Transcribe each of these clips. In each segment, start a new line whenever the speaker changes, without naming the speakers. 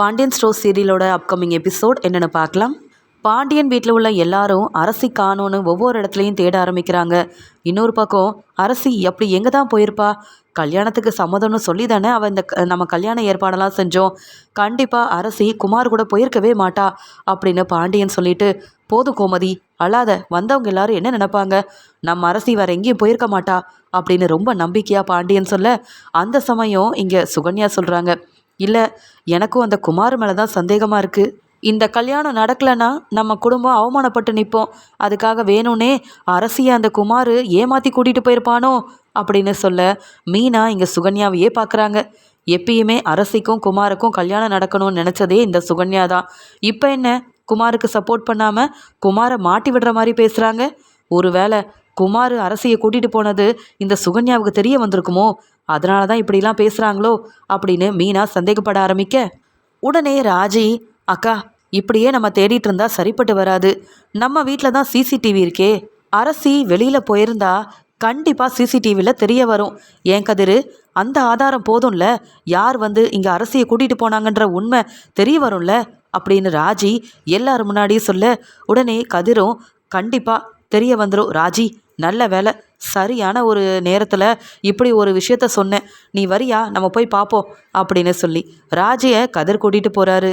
Pandian store சீரியலோட upcoming episode என்னென்னு பார்க்கலாம். பாண்டியன் வீட்டில் உள்ள எல்லாரும் அரசி காணோன்னு ஒவ்வொரு இடத்துலையும் தேட ஆரம்பிக்கிறாங்க. இன்னொரு பக்கம் அரசி அப்படி எங்கே தான் போயிருப்பா? கல்யாணத்துக்கு சம்மதம்னு சொல்லி தானே அவள் இந்த க- நம்ம கல்யாண ஏற்பாடெல்லாம் செஞ்சோம். கண்டிப்பாக அரசி குமார் கூட போயிருக்கவே மாட்டா அப்படின்னு பாண்டியன் சொல்லிட்டு போதும் கோமதி அழாத வந்தவங்க எல்லாரும் என்ன நினைப்பாங்க? நம்ம அரசி வேற எங்கேயும் போயிருக்க மாட்டா அப்படின்னு ரொம்ப நம்பிக்கையாக பாண்டியன் சொல்ல அந்த சமயம் இங்கே சுகன்யா சொல்கிறாங்க இல்லை எனக்கும் அந்த குமார் மேலே தான் சந்தேகமாக இருக்குது இந்த கல்யாணம் நடக்கலைன்னா நம்ம குடும்பம் அவமானப்பட்டு நிற்போம் அதுக்காக வேணும்னே அரசியை அந்த குமார் ஏமாற்றி கூட்டிகிட்டு போயிருப்பானோ அப்படின்னு சொல்ல மீனா இங்கே சுகன்யாவையே பார்க்குறாங்க எப்பயுமே அரசிக்கும் குமாருக்கும் கல்யாணம் நடக்கணும்னு நினச்சதே இந்த சுகன்யா தான். இப்போ என்ன? குமாருக்கு சப்போர்ட் பண்ணாமல் குமாரை மாட்டி விடுற மாதிரி பேசுகிறாங்க ஒருவேளை குமார் அரசியை கூட்டிகிட்டு போனது இந்த சுகன்யாவுக்கு தெரிய வந்திருக்குமோ? அதனால தான் இப்படிலாம் பேசுகிறாங்களோ அப்படின்னு மீனா சந்தேகப்பட ஆரம்பிக்க உடனே ராஜி அக்கா இப்படியே நம்ம தேடிட்டு இருந்தா சரிப்பட்டு வராது. நம்ம வீட்டில் தான் சிசிடிவி இருக்கே. அரசி வெளியில் போயிருந்தா கண்டிப்பாக சிசிடிவியில் தெரிய வரும். ஏன் கதிரு அந்த ஆதாரம் போதும்ல? யார் வந்து இங்கே அரசியை கூட்டிகிட்டு போனாங்கன்ற உண்மை தெரிய வரும்ல? அப்படின்னு ராஜி எல்லார் முன்னாடியும் சொல்ல உடனே கதிரும் கண்டிப்பாக தெரிய வந்துடும் ராஜி நல்ல வேலை சரியான ஒரு நேரத்தில் இப்படி ஒரு விஷயத்த சொன்னேன். நீ வரியா? நம்ம போய் பார்ப்போம் அப்படின்னு சொல்லி. ராஜையை கதிர் கூட்டிகிட்டு போகிறாரு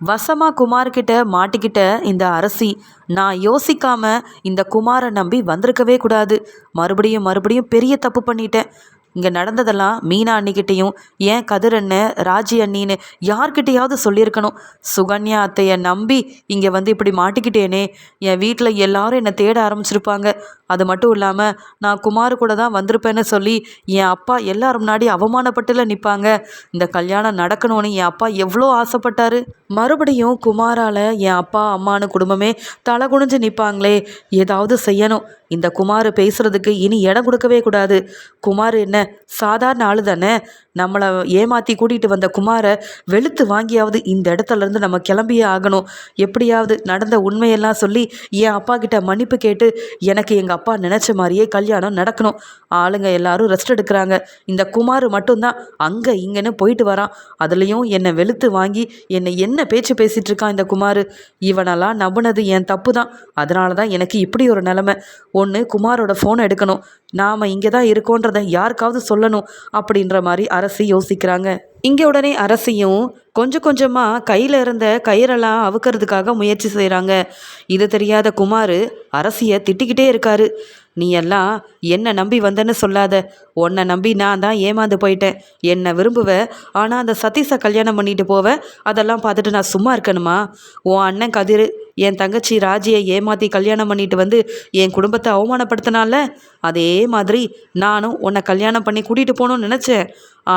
வசமா குமார்கிட்ட மாட்டிக்கிட்ட இந்த அரசி நான் யோசிக்காம இந்த குமாரை நம்பி வந்திருக்கவே கூடாது. மறுபடியும் மறுபடியும் பெரிய தப்பு பண்ணிட்டேன். இங்கே நடந்ததெல்லாம் மீனா அண்ணிக்கிட்டேயும் ஏன் கதிர் அண்ணன் ராஜி அண்ணின்னு யார்கிட்டையாவது சொல்லியிருக்கணும்? சுகன்யா அத்தையை நம்பி இங்கே வந்து இப்படி மாட்டிக்கிட்டேனே. என் வீட்டில் எல்லாரும் என்னை தேட ஆரம்பிச்சிருப்பாங்க. அது மட்டும் இல்லாமல் நான் குமார் கூட தான் வந்திருப்பேன்னு சொல்லி என் அப்பா எல்லாரும் முன்னாடி அவமானப்பட்டுல நிற்பாங்க இந்த கல்யாணம் நடக்கணும்னு என் அப்பா எவ்வளோ ஆசைப்பட்டார். மறுபடியும் குமாரால் என் அப்பா அம்மானு குடும்பமே தலை குனிஞ்சு நிற்பாங்களே ஏதாவது செய்யணும். இந்த குமார் பேசுறதுக்கு இனி இடம் கொடுக்கவே கூடாது. குமார் என்ன சாதாரண ஆளு தானே நம்மளை ஏமாற்றி கூட்டிகிட்டு வந்த குமாரை வெளுத்து வாங்கியாவது இந்த இடத்துல இருந்து நம்ம கிளம்பியே ஆகணும். எப்படியாவது நடந்த உண்மையெல்லாம் சொல்லி என் அப்பா கிட்ட மன்னிப்பு கேட்டு எனக்கு எங்கள் அப்பா நினச்ச மாதிரியே கல்யாணம் நடக்கணும். ஆளுங்க எல்லாரும் ரெஸ்ட் எடுக்கிறாங்க. இந்த குமார் மட்டும்தான் அங்கே இங்கேன்னு போயிட்டு வரான். அதுலேயும் என்னை வெளுத்து வாங்கி என்னை என்ன பேச்சு பேசிகிட்டு இருக்கான் இந்த குமார்? இவனெல்லாம் நம்புனது என் தப்பு தான் அதனால தான் எனக்கு இப்படி ஒரு நிலமை. ஒன்று குமாரோட ஃபோனை எடுக்கணும். நாம் இங்கே தான் இருக்கோன்றதை யாருக்காவது சொல்லணும். அப்படின்ற மாதிரி அரசி யோசிக்கிறாங்க. இங்கே உடனே அரசியும் கொஞ்சம் கொஞ்சமாக கையில் இருந்த கயிறெல்லாம் அவுக்கிறதுக்காக முயற்சி செய்கிறாங்க இது தெரியாத குமார் அரசியை திட்டிக்கிட்டே இருக்காரு. நீ எல்லாம் என்னை நம்பி வந்தேன்னு சொல்லாத. உன்னை நம்பி நான் தான் ஏமாந்து போயிட்டேன். என்னை விரும்புவ. ஆனால் அந்த சதீஷை கல்யாணம் பண்ணிட்டு போவ. அதெல்லாம் பார்த்துட்டு நான் சும்மா இருக்கணுமா? உன் அண்ணன் கதிர் என் தங்கச்சி ராஜியை ஏமாற்றி கல்யாணம் பண்ணிட்டு வந்து என் குடும்பத்தை அவமானப்படுத்தினால? அதே மாதிரி நானும் உன்னை கல்யாணம் பண்ணி கூட்டிகிட்டு போகணும்னு நினச்சேன்.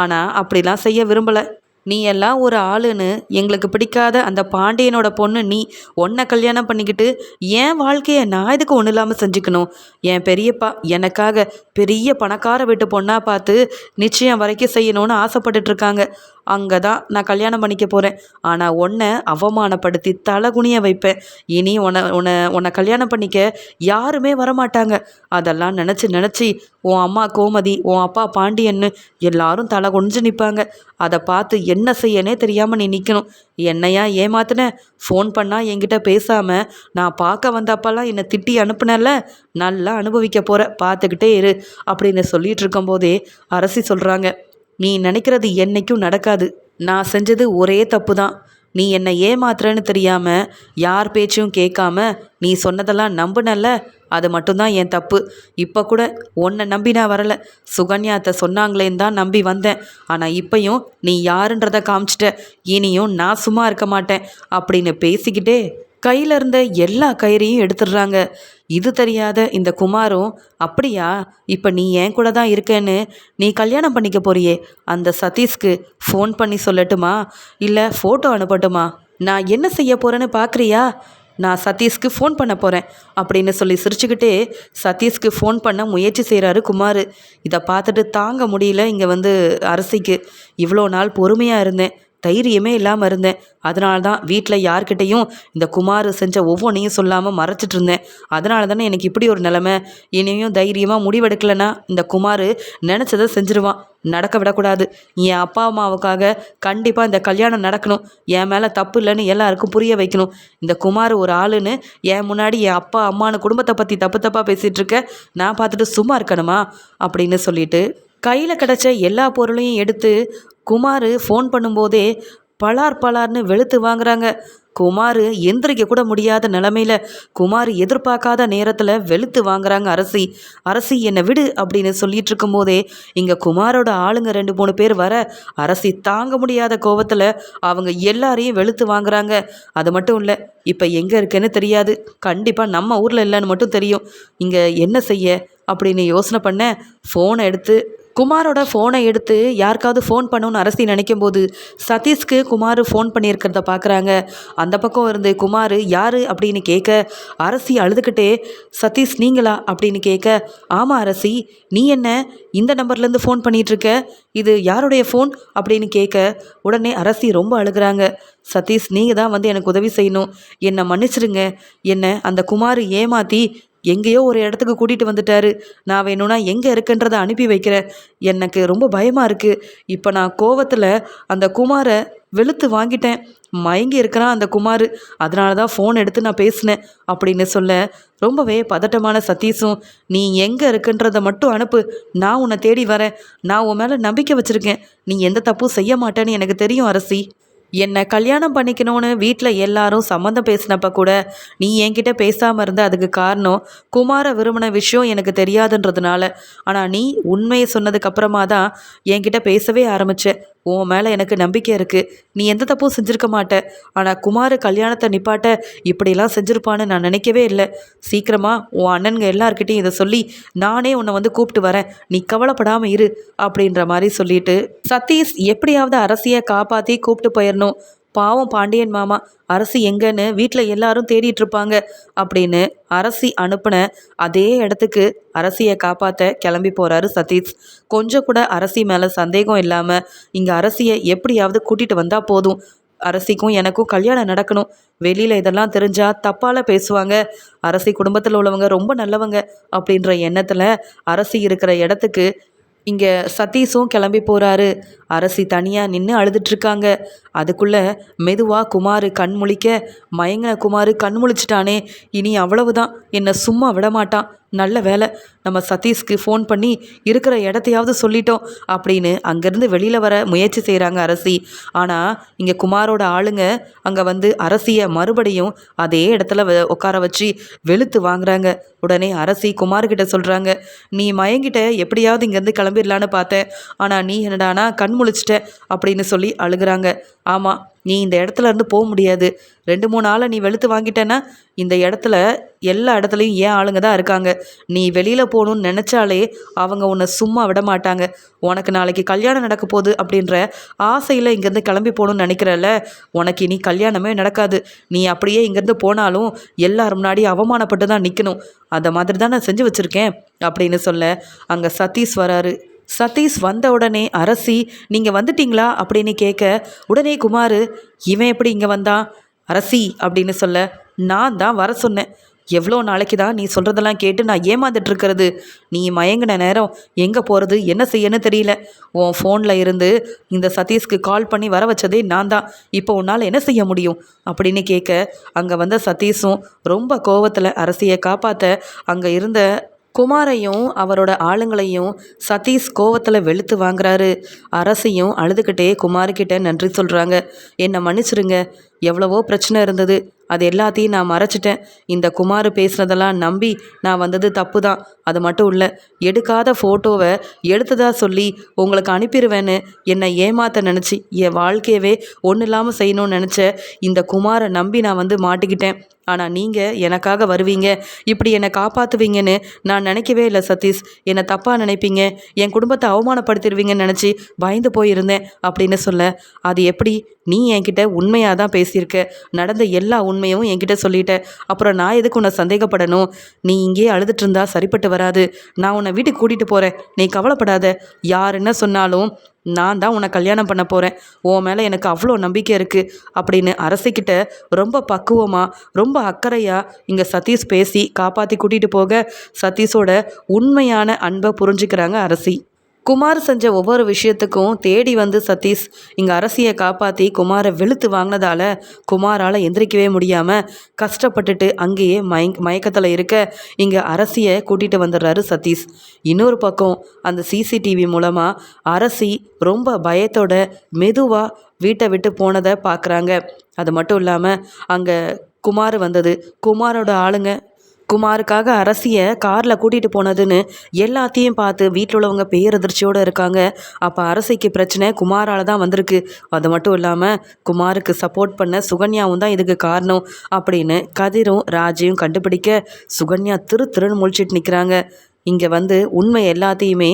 ஆனால் அப்படிலாம் செய்ய விரும்பலை. நீ எல்லாம் ஒரு ஆளுன்னு எங்களுக்கு பிடிக்காத அந்த பாண்டியனோட பொண்ணு நீ உன்னை கல்யாணம் பண்ணிக்கிட்டு என் வாழ்க்கையை நான் இதுக்கு ஒன்றும் இல்லாமல் செஞ்சுக்கணும்? என் பெரியப்பா எனக்காக பெரிய பணக்கார வீட்டு பொண்ணாக பார்த்து நிச்சயம் வரைக்கும் செய்யணும்னு ஆசைப்பட்டுட்டு இருக்காங்க. அங்கே தான் நான் கல்யாணம் பண்ணிக்க போகிறேன் ஆனால் உன்னை அவமானப்படுத்தி தலகுனிய வைப்பேன். இனி உன்னை உன்னை உன்னை கல்யாணம் பண்ணிக்க யாருமே வரமாட்டாங்க. அதெல்லாம் நினச்சி நினச்சி உன் அம்மா கோமதி உன் அப்பா பாண்டியன்னு எல்லாரும் தலை குனிஞ்சு நிற்பாங்க அதை பார்த்து என்ன செய்யனே தெரியாமல் நீ நிற்கணும் என்னையா ஏமாத்தின? ஃபோன் பண்ணால் என்கிட்ட பேசாமல் நான் பார்க்க வந்தப்பெல்லாம் என்னை திட்டி அனுப்புனல நல்லா அனுபவிக்க போகிற பார்த்துக்கிட்டே இரு. அப்படின்னு சொல்லிகிட்டு இருக்கும்போதே அரசி சொல்கிறாங்க நீ நினைக்கிறது என்னைக்கும் நடக்காது. நான் செஞ்சது ஒரே தப்பு தான் நீ என்னை ஏமாத்துறேன்னு தெரியாமல் யார் பேச்சும் கேட்காம நீ சொன்னதெல்லாம் நம்புனல்ல? அது மட்டும்தான் என் தப்பு. இப்போ கூட உன்னை நம்பி நான் வரல. சுகன்யாத்தை சொன்னாங்களேன்னு தான் நம்பி வந்தேன். ஆனால் இப்பையும் நீ யாருன்றதை காமிச்சிட்ட. இனியும் நான் சும்மா இருக்க மாட்டேன். அப்படின்னு பேசிக்கிட்டே கையில் இருந்த எல்லா கயிறையும் எடுத்துடுறாங்க. இது தெரியாத இந்த குமாரும் அப்படியா? இப்போ நீ என் கூட தான் இருக்கேன்னு? நீ கல்யாணம் பண்ணிக்க போறியே. அந்த சதீஷ்க்கு ஃபோன் பண்ணி சொல்லட்டுமா? இல்லை ஃபோட்டோ அனுப்பட்டுமா? நான் என்ன செய்ய போகிறேன்னு பார்க்குறியா நான் சதீஷ்க்கு ஃபோன் பண்ண போகிறேன் அப்படின்னு சொல்லி சிரிச்சுக்கிட்டே சதீஷ்க்கு ஃபோன் பண்ண முயற்சி செய்கிறாரு குமார். இதை பார்த்துட்டு தாங்க முடியல இங்கே வந்து அரசிக்கு. இவ்வளோ நாள் பொறுமையாக இருந்தேன். தைரியமே இல்லாமல் இருந்தேன். அதனால தான் வீட்டில் யார்கிட்டையும் இந்த குமார் செஞ்ச ஒவ்வொன்றையும் சொல்லாமல் மறைச்சிட்டு இருந்தேன். அதனால தானே எனக்கு இப்படி ஒரு நிலமை. இனியும் தைரியமாக முடிவெடுக்கலைன்னா இந்த குமார் நினச்சதை செஞ்சிருவான். நடக்க விடக்கூடாது. என் அப்பா அம்மாவுக்காக கண்டிப்பாக இந்த கல்யாணம் நடக்கணும். என் மேலே தப்பு இல்லைன்னு எல்லாருக்கும் புரிய வைக்கணும். இந்த குமார் ஒரு ஆளுன்னு என் முன்னாடி என் அப்பா அம்மானு குடும்பத்தை பற்றி தப்பு தப்பாக பேசிகிட்டு இருக்க நான் பார்த்துட்டு சும்மா இருக்கணுமா? அப்படின்னு சொல்லிட்டு கையில் கிடச்ச எல்லா பொருளையும் எடுத்து குமார் ஃபோன் பண்ணும்போதே பலார் பலார்னு வெளுத்து வாங்குறாங்க. குமார் எந்திரிக்க கூட முடியாத நிலமையில குமார் எதிர்பார்க்காத நேரத்தில் வெளுத்து வாங்குறாங்க அரசி. அரசி என்னை விடு அப்படின்னு சொல்லிட்டு இருக்கும்போதே இங்கே குமாரோட ஆளுங்க ரெண்டு மூணு பேர் வர அரசி தாங்க முடியாத கோவத்தில் அவங்க எல்லாரையும் வெளுத்து வாங்குறாங்க. அது மட்டும் இல்லை இப்போ எங்கே இருக்குன்னு தெரியாது. கண்டிப்பாக நம்ம ஊரில் இல்லைன்னு மட்டும் தெரியும். இங்கே என்ன செய்ய அப்படின்னு யோசனை பண்ண ஃபோனை எடுத்து குமாரோட ஃபோனை எடுத்து யாருக்காவது ஃபோன் பண்ணணும்னு அரசி நினைக்கும் போது சதீஷ்க்கு குமார் ஃபோன் பண்ணியிருக்கிறத பார்க்குறாங்க அந்த பக்கம் இருந்து குமார் யார்? அப்படின்னு கேட்க அரசி அழுதுகிட்டே சதீஷ் நீங்களா? அப்படின்னு கேட்க ஆமாம் அரசி நீ என்ன? இந்த நம்பர்லேருந்து ஃபோன் பண்ணிகிட்ருக்க இது யாருடைய ஃபோன் அப்படின்னு கேட்க உடனே அரசி ரொம்ப அழுகிறாங்க. சதீஷ் நீங்கள் தான் வந்து எனக்கு உதவி செய்யணும். என்னை மன்னிச்சிடுங்க. என்னை அந்த குமார் ஏமாற்றி எங்கேயோ ஒரு இடத்துக்கு கூட்டிகிட்டு வந்துட்டாரு. நான் வேணும்னா எங்கே இருக்குன்றதை அனுப்பி வைக்கிறேன் எனக்கு ரொம்ப பயமாக இருக்குது இப்போ நான் கோவத்தில் அந்த குமாரை வெளுத்து வாங்கிட்டேன். மயங்கி இருக்கிறான் அந்த குமார். அதனால தான் ஃபோன் எடுத்து நான் பேசினேன். அப்படின்னு சொல்ல ரொம்பவே பதட்டமான சதீஷும் நீ எங்கே இருக்குன்றதை மட்டும் அனுப்பு. நான் உன்னை தேடி வரேன். நான் உன் மேலே நம்பிக்கை வச்சுருக்கேன். நீ எந்த தப்பும் செய்ய மாட்டேன்னு எனக்கு தெரியும் அரசி. என்னை கல்யாணம் பண்ணிக்கணும்னு வீட்டில் எல்லாரும் சம்மந்தம் பேசினப்ப கூட நீ என்கிட்ட பேசாமல் இருந்த அதுக்கு காரணம் குமார விரும்பின விஷயம் எனக்கு தெரியாதுன்றதுனால. ஆனால் நீ உண்மையை சொன்னதுக்கப்புறமா தான் என்கிட்ட பேசவே ஆரம்பித்தேன் உன் மேலே எனக்கு நம்பிக்கை இருக்குது நீ எந்த தப்பும் செஞ்சுருக்க மாட்ட. ஆனால் குமார் கல்யாணத்தை நிப்பாட்ட இப்படிலாம் செஞ்சுருப்பான்னு நான் நினைக்கவே இல்லை. சீக்கிரமாக உன் அண்ணனுங்க எல்லார்கிட்டையும் இதை சொல்லி நானே உன்னை வந்து கூப்பிட்டு வரேன். நீ கவலைப்படாமல் இரு அப்படின்ற மாதிரி சொல்லிட்டு சதீஷ் எப்படியாவது அரசியை காப்பாற்றி கூப்பிட்டு போயிடணும் பாவம் பாண்டியன் மாமா அரசி எங்கன்னு வீட்டில் எல்லாரும் தேடிட்டு இருப்பாங்க அப்படின்னு அரசி அனுப்பின அதே இடத்துக்கு அரசியை காப்பாற்ற கிளம்பி போகிறாரு சதீஷ். கொஞ்சம் கூட அரசி மேலே சந்தேகம் இல்லாமல் இங்கே அரசியை எப்படியாவது கூட்டிகிட்டு வந்தால் போதும். அரசிக்கும் எனக்கும் கல்யாணம் நடக்கணும். வெளியில் இதெல்லாம் தெரிஞ்சால் தப்பால் பேசுவாங்க. அரசி குடும்பத்தில் உள்ளவங்க ரொம்ப நல்லவங்க அப்படின்ற எண்ணத்தில் அரசி இருக்கிற இடத்துக்கு இங்கே சதீஷும் கிளம்பி போகிறாரு அரசி தனியாக நின்று அழுதுட்ருக்காங்க. அதுக்குள்ளே மெதுவாக குமார் கண் முழிக்க மயங்கின குமார் கண் முழிச்சிட்டானே இனி அவ்வளவுதான். என்னை சும்மா விட மாட்டான் நல்ல வேலை. நம்ம சதீஷ்க்கு ஃபோன் பண்ணி இருக்கிற இடத்தையாவது சொல்லிட்டோம் அப்படின்னு அங்கேருந்து வெளியில் வர முயற்சி செய்கிறாங்க அரசி. ஆனால் இங்கே குமாரோட ஆளுங்க அங்கே வந்து அரசியை மறுபடியும் அதே இடத்துல உட்கார வச்சு வெளுத்து வாங்குறாங்க. உடனே அரசி குமார்கிட்ட சொல்கிறாங்க நீ மயங்கிட்ட எப்படியாவது இங்கேருந்து கிளம்பிடலான்னு பார்த்தேன். ஆனால் நீ என்னடானா கண் முழிச்சிட்ட? அப்படின்னு சொல்லி அழுகிறாங்க. ஆமாம் நீ இந்த இடத்துல இருந்து போக முடியாது. ரெண்டு மூணு ஆளை நீ வெளுத்து வாங்கிட்டேன்னா இந்த இடத்துல எல்லா இடத்துலையும் ஏன் ஆளுங்க தான் இருக்காங்க? நீ வெளியில் போகணுன்னு நினச்சாலே அவங்க உன்னை சும்மா விட மாட்டாங்க. உனக்கு நாளைக்கு கல்யாணம் நடக்க போகுது அப்படின்ற ஆசையில் இங்கேருந்து கிளம்பி போகணுன்னு நினைக்கிறல்ல? உனக்கு இனி கல்யாணமே நடக்காது. நீ அப்படியே இங்கேருந்து போனாலும் எல்லார் முன்னாடி அவமானப்பட்டு தான் நிற்கணும் அந்த மாதிரி தான் நான் செஞ்சு வச்சுருக்கேன் அப்படின்னு சொல்ல அங்கே சதீஷ் வராரு. சதீஷ் வந்த உடனே அரசி நீங்கள் வந்துட்டீங்களா? அப்படின்னு கேட்க உடனே குமார் இவன் எப்படி இங்கே வந்தான் அரசி அப்படின்னு சொல்ல நான் தான் வர சொன்னேன். எவ்வளோ நாளைக்கு தான் நீ சொல்கிறதெல்லாம் கேட்டு நான் ஏமாந்துட்டுருக்கிறது நீ மயங்கின நேரம் எங்கே போகிறது என்ன செய்யன்னு தெரியல. உன் ஃபோனில் இருந்து இந்த சதீஷ்க்கு கால் பண்ணி வர வச்சதே நான் தான். இப்போ உன்னால் என்ன செய்ய முடியும்? அப்படின்னு கேட்க அங்கே வந்த சதீஷும் ரொம்ப கோவத்தில் அரசியை காப்பாற்ற அங்கே இருந்த குமாரையும் அவரோட ஆளுங்களையும் சதீஷ் கோவத்தில் வெளுத்து வாங்குறாரு. அரசையும் அழுதுகிட்டே குமார்கிட்ட நன்றி சொல்கிறாங்க என்னை மன்னிச்சிருங்க. எவ்வளவோ பிரச்சனை இருந்தது. அது எல்லாத்தையும் நான் மறைச்சிட்டேன். இந்த குமார் பேசுனதெல்லாம் நம்பி நான் வந்தது தப்பு தான் அது மட்டும் இல்லை எடுக்காத ஃபோட்டோவை எடுத்ததா சொல்லி உங்களுக்கு அனுப்பிடுவேன்னு என்னை ஏமாத்த நினச்சி என் வாழ்க்கையவே ஒன்றும் இல்லாமல் செய்யணும்னு நினச்ச இந்த குமாரை நம்பி நான் வந்து மாட்டிக்கிட்டேன். ஆனால் நீங்கள் எனக்காக வருவீங்க. இப்படி என்னை காப்பாற்றுவீங்கன்னு நான் நினைக்கவே இல்லை சதீஷ். என்னை தப்பாக நினைப்பீங்க. என் குடும்பத்தை அவமானப்படுத்திடுவீங்கன்னு நினச்சி பயந்து போயிருந்தேன் அப்படின்னு சொல்ல. அது எப்படி? நீ என்கிட்ட உண்மையாக தான் பேசியிருக்க. நடந்த எல்லா உண்மையும் என்கிட்ட சொல்லிட்ட. அப்புறம் நான் எதுக்கு உன்னை சந்தேகப்படணும்? நீ இங்கேயே அழுதுட்டு இருந்தா சரிப்பட்டு வராது. நான் உன்னை வீட்டுக்கு கூட்டிகிட்டு போகிறேன் நீ கவலைப்படாத. யார் என்ன சொன்னாலும் நான் தான் உன்னை கல்யாணம் பண்ண போகிறேன் உன் மேலே எனக்கு அவ்வளோ நம்பிக்கை இருக்குது அப்படின்னு அரசிக்கிட்ட ரொம்ப பக்குவமாக ரொம்ப அக்கறையாக இங்கே சதீஷ் பேசி காப்பாற்றி கூட்டிகிட்டு போக சதீஷோட உண்மையான அன்பை புரிஞ்சுக்கிறாங்க அரசி. குமார் செஞ்ச ஒவ்வொரு விஷயத்துக்கும் தேடி வந்து சதீஷ் இங்கே அரசியை காப்பாற்றி குமாரை வெளுத்து வாங்கினதால குமாரால் எந்திரிக்கவே முடியாமல் கஷ்டப்பட்டுட்டு அங்கேயே மயங் மயக்கத்தில் இருக்க இங்கே அரசியை கூட்டிகிட்டு வந்துடுறாரு சதீஷ். இன்னொரு பக்கம் அந்த சிசிடிவி மூலமாக அரசி ரொம்ப பயத்தோட மெதுவாக வீட்டை விட்டு போனதை பார்க்குறாங்க அது மட்டும் இல்லாமல் அங்கே குமார் வந்தது. குமாரோட ஆளுங்க குமாருக்காக அரசியை காரில் கூட்டிகிட்டு போனதுன்னு எல்லாத்தையும் பார்த்து வீட்டில் உள்ளவங்க பேரதிர்ச்சியோடு இருக்காங்க. அப்போ அரசிக்கு பிரச்சனை குமாரால் தான் வந்திருக்கு. அது மட்டும் இல்லாமல் குமாருக்கு சப்போர்ட் பண்ண சுகன்யாவும் தான் இதுக்கு காரணம் அப்படின்னு கதிரும் ராஜையும் கண்டுபிடிக்க சுகன்யா திரு திருன்னு முழிச்சிட்டு நிற்கிறாங்க இங்கே வந்து உண்மை எல்லாத்தையுமே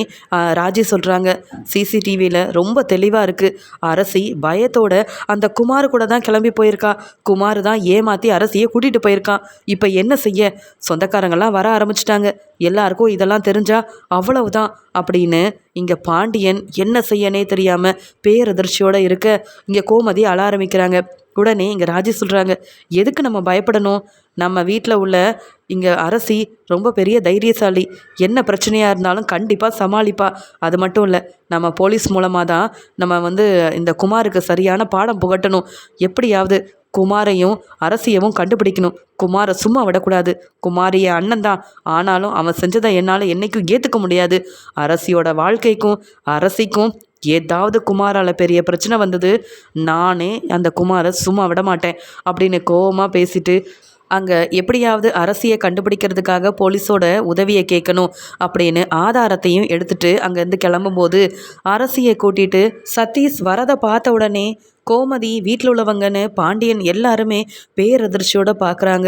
ராஜி சொல்கிறாங்க சிசிடிவியில் ரொம்ப தெளிவாக இருக்குது அரசி பயத்தோட அந்த குமார் கூட தான் கிளம்பி போயிருக்கா. குமார் தான் ஏமாற்றி அரசியை கூட்டிகிட்டு போயிருக்கான் இப்போ என்ன செய்ய? சொந்தக்காரங்கள்லாம் வர ஆரம்பிச்சிட்டாங்க. எல்லாருக்கும் இதெல்லாம் தெரிஞ்சா அவ்வளவுதான் அப்படின்னு இங்கே பாண்டியன் என்ன செய்யனே தெரியாமல் பேரதிர்ச்சியோடு இருக்க இங்கே கோமதி அழ ஆரம்பிக்கிறாங்க. உடனே இங்கே ராஜி சொல்கிறாங்க எதுக்கு நம்ம பயப்படணும்? நம்ம வீட்டில் உள்ள இங்கே அரசி ரொம்ப பெரிய தைரியசாலி. என்ன பிரச்சனையாக இருந்தாலும் கண்டிப்பாக சமாளிப்பா. அது மட்டும் இல்லை நம்ம போலீஸ் மூலமாக தான் நம்ம வந்து இந்த குமாருக்கு சரியான பாடம் புகட்டணும். எப்படியாவது குமாரையும் அரசியவும் கண்டுபிடிக்கணும். குமாரை சும்மா விடக்கூடாது. குமாரிய அண்ணன் தான். ஆனாலும் அவன் செஞ்சதை என்னால் என்றைக்கும் ஏற்றுக்க முடியாது. அரசியோட வாழ்க்கைக்கும் அரசிக்கும் ஏதாவது குமாரால் பெரிய பிரச்சனை வந்தது நானே அந்த குமாரை சும்மா விட மாட்டேன் அப்படின்னு கோவமாக பேசிட்டு அங்கே எப்படியாவது அரசியை கண்டுபிடிக்கிறதுக்காக போலீஸோட உதவியை கேட்கணும் அப்படின்னு ஆதாரத்தையும் எடுத்துட்டு அங்கேருந்து கிளம்பும்போது அரசியை கூட்டிட்டு சதீஷ் வரதை பார்த்த உடனே கோமதி வீட்டில் உள்ளவங்கன்னு பாண்டியன் எல்லாருமே பேரதிர்ச்சியோட பார்க்குறாங்க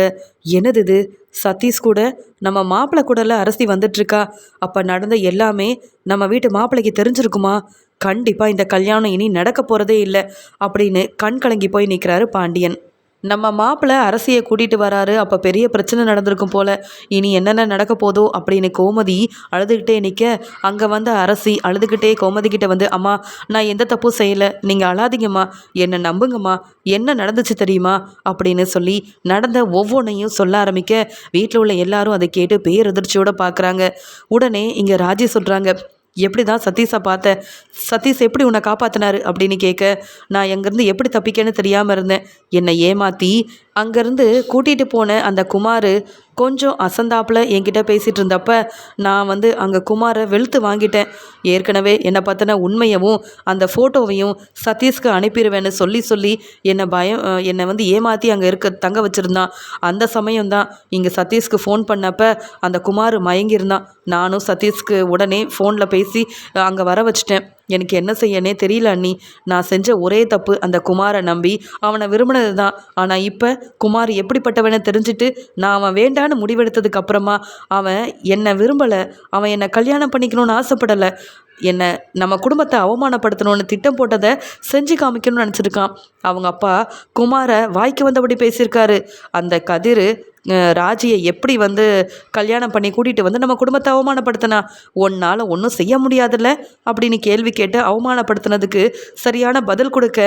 என்னது இது? சதீஷ் கூட நம்ம மாப்பிள்ளை கூடல அரசி வந்துட்டுருக்கா அப்போ நடந்த எல்லாமே நம்ம வீட்டு மாப்பிள்ளைக்கு தெரிஞ்சிருக்குமா? கண்டிப்பாக இந்த கல்யாணம் இனி நடக்க போகிறதே இல்லை அப்படின்னு கண் கலங்கி போய் நிற்கிறாரு பாண்டியன். நம்ம மாப்பிள்ளை அரசியை கூட்டிகிட்டு வராரு அப்போ பெரிய பிரச்சனை நடந்திருக்கும் போல. இனி என்னென்ன நடக்க போதோ அப்படின்னு கோமதி அழுதுகிட்டே நிற்க அங்கே வந்த அரசி அழுதுகிட்டே கோமதி கிட்டே வந்து அம்மா நான் எந்த தப்பும் செய்யலை. நீங்கள் அழாதீங்கம்மா. என்னை நம்புங்கம்மா. என்ன நடந்துச்சு தெரியுமா? அப்படின்னு சொல்லி நடந்த ஒவ்வொன்றையும் சொல்ல ஆரம்பிக்க வீட்டில் உள்ள எல்லாரும் அதை கேட்டு பேரதிர்ச்சியோடு பார்க்குறாங்க உடனே இங்கே ராஜி சொல்கிறாங்க எப்படி தான் சதீஷை பார்த்த சதீஷ் எப்படி உன்னை காப்பாற்றினாரு அப்படின்னு கேட்க நான் எங்கேருந்து எப்படி தப்பிக்கன்னு தெரியாமல் இருந்தேன். என்னை ஏமாற்றி அங்கேருந்து கூட்டிகிட்டு போன அந்த குமார் கொஞ்சம் அசந்தாப்பில் என்கிட்ட பேசிகிட்டு இருந்தப்ப நான் வந்து அங்கே குமாரை வெளுத்து வாங்கிட்டேன். ஏற்கனவே என்னை பற்றின உண்மையவும் அந்த ஃபோட்டோவையும் சதீஷ்க்கு அனுப்பிடுவேன்னு சொல்லி சொல்லி என்னை பயம் என்னை வந்து ஏமாற்றி அங்கே இருக்க தங்க வச்சுருந்தான் அந்த சமயம்தான் இங்கே சதீஷ்க்கு ஃபோன் பண்ணப்ப அந்த குமார் மயங்கியிருந்தான் நானும் சதீஷ்க்கு உடனே ஃபோனில் பேசி அங்கே வர வச்சிட்டேன். எனக்கு என்ன செய்யனே தெரியல அண்ணி. நான் செஞ்ச ஒரே தப்பு அந்த குமாரை நம்பி. அவனை விரும்பினது தான் ஆனால் இப்போ குமார் எப்படிப்பட்டவனை தெரிஞ்சுட்டு நான் அவன் வேண்டான்னு முடிவெடுத்ததுக்கு அப்புறமா அவன் என்னை விரும்பலை. அவன் என்னை கல்யாணம் பண்ணிக்கணும்னு ஆசைப்படலை. என்னை நம்ம குடும்பத்தை அவமானப்படுத்தணும்னு திட்டம் போட்டதை செஞ்சு காமிக்கணும்னு நினச்சிருக்கான். அவங்க அப்பா குமாரை வாய்க்கு வந்தபடி பேசியிருக்காரு. அந்த கதிர் ராஜியை எப்படி வந்து கல்யாணம் பண்ணி கூட்டிகிட்டு வந்து நம்ம குடும்பத்தை அவமானப்படுத்தினா? உன்னால் ஒன்றும் செய்ய முடியாதுல்ல? அப்படின்னு கேள்வி கேட்டு அவமானப்படுத்தினதுக்கு சரியான பதில் கொடுக்க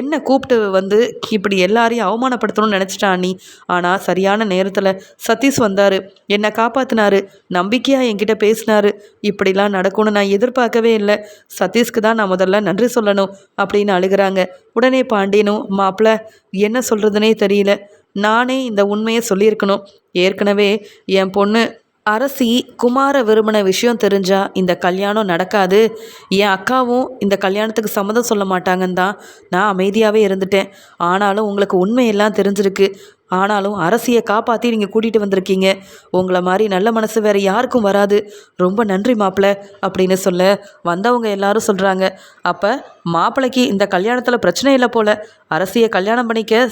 என்ன கூப்பிட்டு வந்து இப்படி எல்லாரையும் அவமானப்படுத்தணும்னு நினச்சிட்டா நீ ஆனால் சரியான நேரத்தில் சதீஷ் வந்தார். என்னை காப்பாற்றினாரு நம்பிக்கையாக என்கிட்ட பேசினாரு. இப்படிலாம் நடக்கும்னு நான் எதிர்பார்க்கவே இல்லை. சதீஷ்க்கு தான் நான் முதல்ல நன்றி சொல்லணும் அப்படின்னு அழுகிறாங்க. உடனே பாண்டியனும் மாப்பிள்ள என்ன சொல்கிறதுனே தெரியல. நானே இந்த உண்மையை சொல்லியிருக்கணும். ஏற்கனவே என் பொண்ணு அரசி குமார விரும்பின விஷயம் தெரிஞ்சால் இந்த கல்யாணம் நடக்காது. என் அக்காவும் இந்த கல்யாணத்துக்கு சம்மதம் சொல்ல மாட்டாங்கன்னு தான் நான் அமைதியாகவே இருந்துட்டேன். ஆனாலும் உங்களுக்கு உண்மையெல்லாம் தெரிஞ்சிருக்கு. ஆனாலும் அரசியை காப்பாற்றி நீங்கள் கூட்டிகிட்டு வந்திருக்கீங்க. உங்களை மாதிரி நல்ல மனசு வேறு யாருக்கும் வராது. ரொம்ப நன்றி மாப்பிள்ள அப்படின்னு சொல்ல வந்தவங்க எல்லாரும் சொல்கிறாங்க அப்போ மாப்பிள்ளைக்கு இந்த கல்யாணத்தில் பிரச்சனை இல்லை போல். அரசியை கல்யாணம் பண்ணிக்க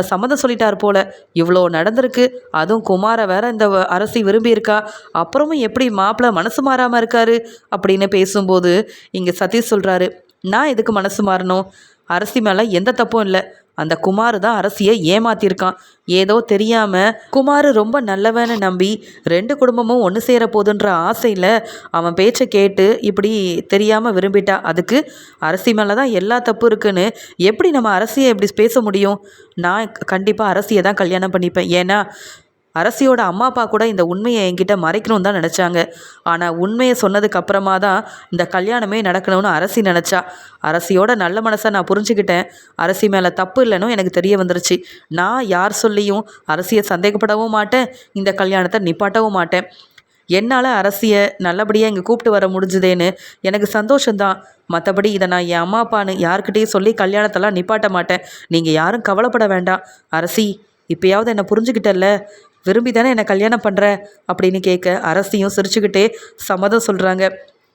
சம்மதம் சொல்லிட்டார் போல். இவ்வளோ நடந்திருக்கு. அதுவும் குமாரை வேற இந்த வ- அரசி விரும்பியிருக்கா. அப்புறமும் எப்படி மாப்பிள்ளை மனசு மாறாமல் இருக்காரு? அப்படின்னு பேசும்போது இங்கே சதீஷ் சொல்கிறாரு நான் எதுக்கு மனசு மாறணும்? அரசி மேலே எந்த தப்பும் இல்லை. அந்த குமார் தான் அரசியை ஏமாத்திருக்கான். ஏதோ தெரியாம குமார் ரொம்ப நல்லவன்னு நம்பி ரெண்டு குடும்பமும் ஒன்று சேர போதுன்ற ஆசையில் அவன் பேச்சை கேட்டு இப்படி தெரியாமல் விரும்பிட்டா. அதுக்கு அரசி மேலே தான் எல்லா தப்பு இருக்குன்னு எப்படி நம்ம அரசியை இப்படி பேச முடியும்? நான் கண்டிப்பாக அரசியை தான் கல்யாணம் பண்ணிப்பேன். ஏன்னா அரசியோட அம்மா அப்பா கூட இந்த உண்மையை என்கிட்ட மறைக்கணும் தான் நினச்சாங்க. ஆனால் உண்மையை சொன்னதுக்கு அப்புறமா தான் இந்த கல்யாணமே நடக்கணும்னு அரசி நினச்சா. அரசியோட நல்ல மனசை நான் புரிஞ்சுக்கிட்டேன். அரசி மேலே தப்பு இல்லைன்னு எனக்கு தெரிய வந்துருச்சு. நான் யார் சொல்லியும் அரசியை சந்தேகப்படவும் மாட்டேன். இந்த கல்யாணத்தை நிப்பாட்டவும் மாட்டேன். என்னால் அரசியை நல்லபடியாக இங்கே கூப்பிட்டு வர முடிஞ்சுதேன்னு எனக்கு சந்தோஷந்தான் மற்றபடி இதை நான் என் அம்மா அப்பான்னு யாருக்கிட்டேயும் சொல்லி கல்யாணத்தெல்லாம் நிப்பாட்ட மாட்டேன். நீங்கள் யாரும் கவலைப்பட வேண்டாம். அரசி இப்போயாவது என்னை புரிஞ்சுக்கிட்டல்ல? விரும்பி தானே என்னை கல்யாணம் பண்ணுற அப்படின்னு கேட்க அரசியும் சிரிச்சுக்கிட்டே சம்மதம் சொல்கிறாங்க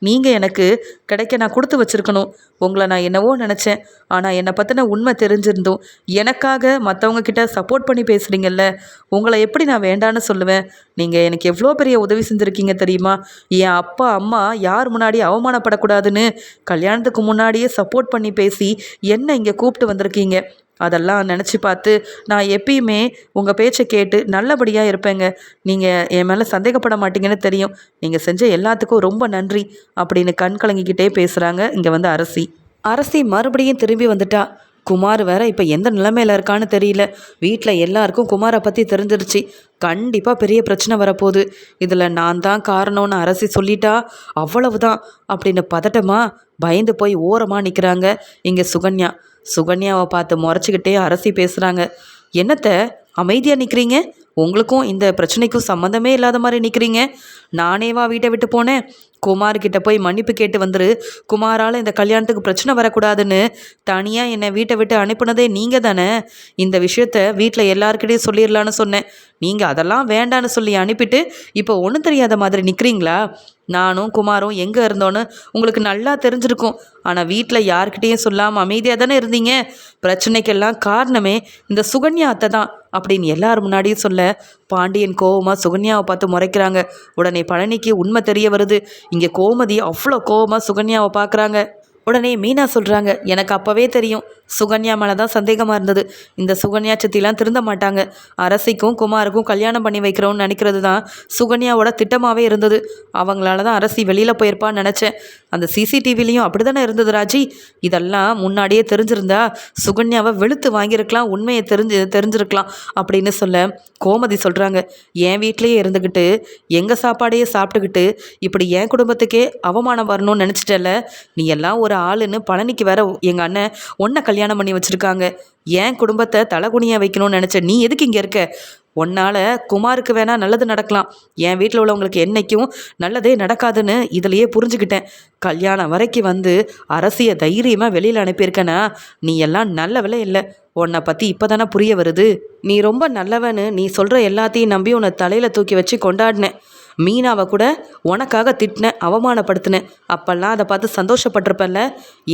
நீங்கள் எனக்கு கிடைக்க நான் கொடுத்து வச்சுருக்கணும். உங்களை நான் என்னவோ நினச்சேன். ஆனால் என்னை பற்றின உண்மை தெரிஞ்சிருந்தும் எனக்காக மற்றவங்க கிட்ட சப்போர்ட் பண்ணி பேசுகிறீங்கல்ல உங்களை எப்படி நான் வேண்டான்னு சொல்லுவேன்? நீங்கள் எனக்கு எவ்வளோ பெரிய உதவி செஞ்சுருக்கீங்க தெரியுமா? என் அப்பா அம்மா யார் முன்னாடி அவமானப்படக்கூடாதுன்னு கல்யாணத்துக்கு முன்னாடியே சப்போர்ட் பண்ணி பேசி என்ன இங்கே கூப்பிட்டு வந்திருக்கீங்க? அதெல்லாம் நினச்சி பார்த்து நான் எப்பயுமே உங்கள் பேச்சை கேட்டு நல்லபடியாக இருப்பேங்க. நீங்கள் என் மேலே சந்தேகப்பட மாட்டீங்கன்னு தெரியும். நீங்கள் செஞ்ச எல்லாத்துக்கும் ரொம்ப நன்றி அப்படின்னு கண் கலங்கிக்கிட்டே பேசுகிறாங்க இங்கே வந்து அரசி. அரசி மறுபடியும் திரும்பி வந்துட்டா. குமார் வேற இப்போ எந்த நிலைமையில் இருக்கான்னு தெரியல. வீட்டில் எல்லாருக்கும் குமாரை பற்றி தெரிஞ்சிருச்சு. கண்டிப்பாக பெரிய பிரச்சனை வரப்போகுது. இதில் நான் தான் காரணம்னு அரசி சொல்லிட்டா அவ்வளவுதான் அப்படின்னு பதட்டமா பயந்து போய் ஓரமாக நிற்கிறாங்க இங்கே சுகன்யா. சுகன்யாவை பார்த்து முறைச்சிக்கிட்டே அரசி பேசுகிறாங்க என்னத்த அமைதியாக நிற்கிறீங்க உங்களுக்கும் இந்த பிரச்சனைக்கும் சம்மந்தமே இல்லாத மாதிரி நிற்கிறீங்க நானேவா வீட்டை விட்டு போனேன்? குமார்கிட்ட போய் மன்னிப்பு கேட்டு வந்துரு. குமாரால் இந்த கல்யாணத்துக்கு பிரச்சனை வரக்கூடாதுன்னு தனியாக என்னை வீட்டை விட்டு அனுப்புனதே நீங்கள் தானே? இந்த விஷயத்த வீட்டில் எல்லாருக்கிட்டையும் சொல்லிடலான்னு சொன்னேன். நீங்கள் அதெல்லாம் வேண்டான்னு சொல்லி அனுப்பிட்டு இப்போ ஒன்றும் தெரியாத மாதிரி நிற்கிறீங்களா நானும் குமாரும் எங்கே இருந்தோன்னு உங்களுக்கு நல்லா தெரிஞ்சிருக்கும். ஆனால் வீட்டில் யார்கிட்டேயும் சொல்லாமல் அமைதியாக தானே இருந்தீங்க? பிரச்சனைக்கெல்லாம் காரணமே இந்த சுகன்யா அத்தை தான் அப்படின்னு எல்லார் முன்னாடியும் சொல்ல பாண்டியன் கோவமாக சுகன்யாவை பார்த்து முறைக்கிறாங்க. உடனே பழனிக்கு உண்மை தெரிய வருது. இங்கே கோமதி அவ்வளோ கோவமாக சுகன்யாவை பார்க்குறாங்க. உடனே மீனா சொல்கிறாங்க எனக்கு அப்போவே தெரியும். சுகன்யா மேலே தான் சந்தேகமாக இருந்தது. இந்த சுகன்யா சித்திலாம் திருந்த மாட்டாங்க. அரசிக்கும் குமாருக்கும் கல்யாணம் பண்ணி வைக்கிறோன்னு நினைக்கிறது தான் சுகன்யாவோட திட்டமாகவே இருந்தது. அவங்களால தான் அரசி வெளியில் போயிருப்பான்னு நினச்சேன். அந்த சிசிடிவிலையும் அப்படி தானே இருந்தது ராஜி? இதெல்லாம் முன்னாடியே தெரிஞ்சிருந்தா சுகன்யாவை வெளுத்து வாங்கியிருக்கலாம் உண்மையை தெரிஞ்சு தெரிஞ்சிருக்கலாம் அப்படின்னு சொல்ல கோமதி சொல்கிறாங்க என் வீட்லேயே இருந்துக்கிட்டு எங்கள் சாப்பாடையே சாப்பிட்டுக்கிட்டு இப்படி என் குடும்பத்துக்கே அவமானம் வரணும்னு நினச்சிட்டல நீ எல்லாம் ஒரு ஆளுன்னு பழனிக்கு வேற எங்கள் அண்ணன் ஒன்றை கல்யாணம் பண்ணி வச்சுருக்காங்க. என் குடும்பத்தை தலைகுனியாக வைக்கணும்னு நினச்ச நீ எதுக்கு இங்கே இருக்க? உன்னால் குமாருக்கு வேணால் நல்லது நடக்கலாம். என் வீட்டில் உள்ளவங்களுக்கு என்றைக்கும் நல்லதே நடக்காதுன்னு இதுலையே புரிஞ்சுக்கிட்டேன். கல்யாணம் வரைக்கும் வந்து அரசிய தைரியமாக வெளியில் அனுப்பியிருக்கேன்னா நீ எல்லாம் நல்லவளே இல்லை. உன்னை பற்றி இப்போ தானே புரிய வருது. நீ ரொம்ப நல்லவன்னு நீ சொல்கிற எல்லாத்தையும் நம்பி உன்னை தலையில் தூக்கி வச்சு கொண்டாடினேன். மீனாவை கூட உனக்காக திட்டினேன் அவமானப்படுத்தினேன். அப்போல்லாம் அதை பார்த்து சந்தோஷப்பட்டிருப்பல்ல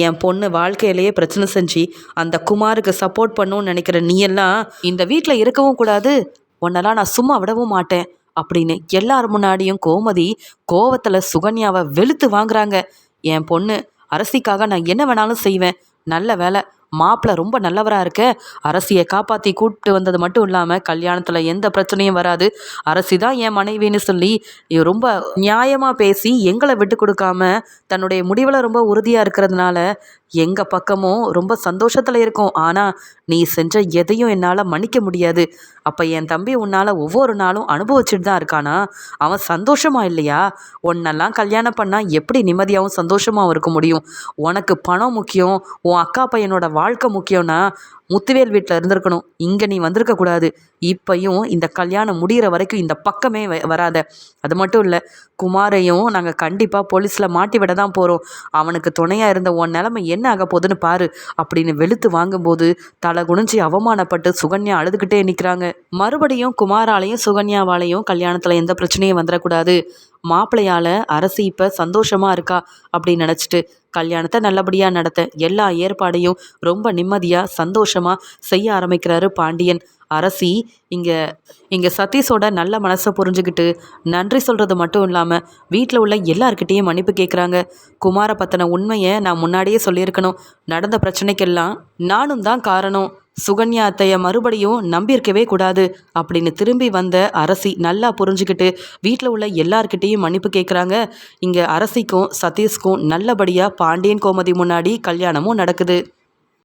என் பொண்ணு வாழ்க்கையிலேயே பிரச்சனை செஞ்சு அந்த குமாருக்கு சப்போர்ட் பண்ணணும்னு நினைக்கிற நீ எல்லாம் இந்த வீட்டில் இருக்கவும் கூடாது. உன்னெல்லாம் நான் சும்மா விடவும் மாட்டேன் அப்படின்னு எல்லார் முன்னாடியும் கோமதி கோவத்தில் சுகன்யாவை வெளுத்து வாங்குறாங்க. என் பொண்ணு அரசிக்காக நான் என்ன வேணாலும் செய்வேன். நல்ல வேலை. மாப்பிள்ளை ரொம்ப நல்லவராக இருக்க. அரசியை காப்பாற்றி கூப்பிட்டு வந்தது மட்டும் இல்லாமல் கல்யாணத்தில் எந்த பிரச்சனையும் வராது. அரசி தான் என் மனைவின்னு சொல்லி ரொம்ப நியாயமாக பேசி எங்களை விட்டு கொடுக்காம தன்னுடைய முடிவில் ரொம்ப உறுதியாக இருக்கிறதுனால எங்கள் பக்கமும் ரொம்ப சந்தோஷத்தில் இருக்கும். ஆனால் நீ செஞ்ச எதையும் என்னால் மன்னிக்க முடியாது. அப்போ என் தம்பி உன்னால் ஒவ்வொரு நாளும் அனுபவிச்சுட்டு தான் இருக்கானா? அவன் சந்தோஷமா இல்லையா? உன்னெல்லாம் கல்யாணம் பண்ணால் எப்படி நிம்மதியாகவும் சந்தோஷமாகவும் இருக்க முடியும்? உனக்கு பணம் முக்கியம். உன் அக்கா பையனோட வாழ்க்கை முக்கியம்னா முத்துவேல் வீட்டில் இருந்திருக்கணும். இங்கே நீ வந்திருக்கக்கூடாது இப்பையும் இந்த கல்யாணம் முடிகிற வரைக்கும் இந்த பக்கமே வராத. அது மட்டும் இல்லை குமாரையும் நாங்கள் கண்டிப்பாக போலீஸில் மாட்டி விட தான் போகிறோம் அவனுக்கு துணையாக இருந்த உன் நிலமை என்ன ஆக போகுதுன்னு பாரு. அப்படின்னு வெளுத்து வாங்கும்போது தலை குனிஞ்சு அவமானப்பட்டு சுகன்யா அழுதுகிட்டே நிற்கிறாங்க மறுபடியும் குமாராலையும் சுகன்யாவாலையும் கல்யாணத்தில் எந்த பிரச்சனையும் வந்துடக்கூடாது மாப்பிள்ளையால் அரசு இப்போ சந்தோஷமாக இருக்கா அப்படின்னு நினச்சிட்டு கல்யாணத்தை நல்லபடியாக நடத்த எல்லா ஏற்பாடையும் ரொம்ப நிம்மதியாக சந்தோஷமாக செய்ய ஆரம்பிக்கிறாரு பாண்டியன். அரசி இங்கே இங்கே சதீஷோட நல்ல மனசை புரிஞ்சுக்கிட்டு நன்றி சொல்கிறது மட்டும் இல்லாமல் வீட்டில் உள்ள எல்லார்கிட்டேயும் மன்னிப்பு கேட்குறாங்க குமாரை பற்றின உண்மையை நான் முன்னாடியே சொல்லியிருக்கணும். நடந்த பிரச்சனைக்கெல்லாம் நானும் தான் காரணம். சுகன்யா அத்தைய மறுபடியும் நம்பியிருக்கவே கூடாது அப்படின்னு திரும்பி வந்த அரசி நல்லா புரிஞ்சுக்கிட்டு வீட்டில் உள்ள எல்லார்கிட்டேயும் மன்னிப்பு கேட்குறாங்க. இங்கே அரசிக்கும் சதீஷ்க்கும் நல்லபடியாக பாண்டியன் கோமதி முன்னாடி கல்யாணமும் நடக்குது.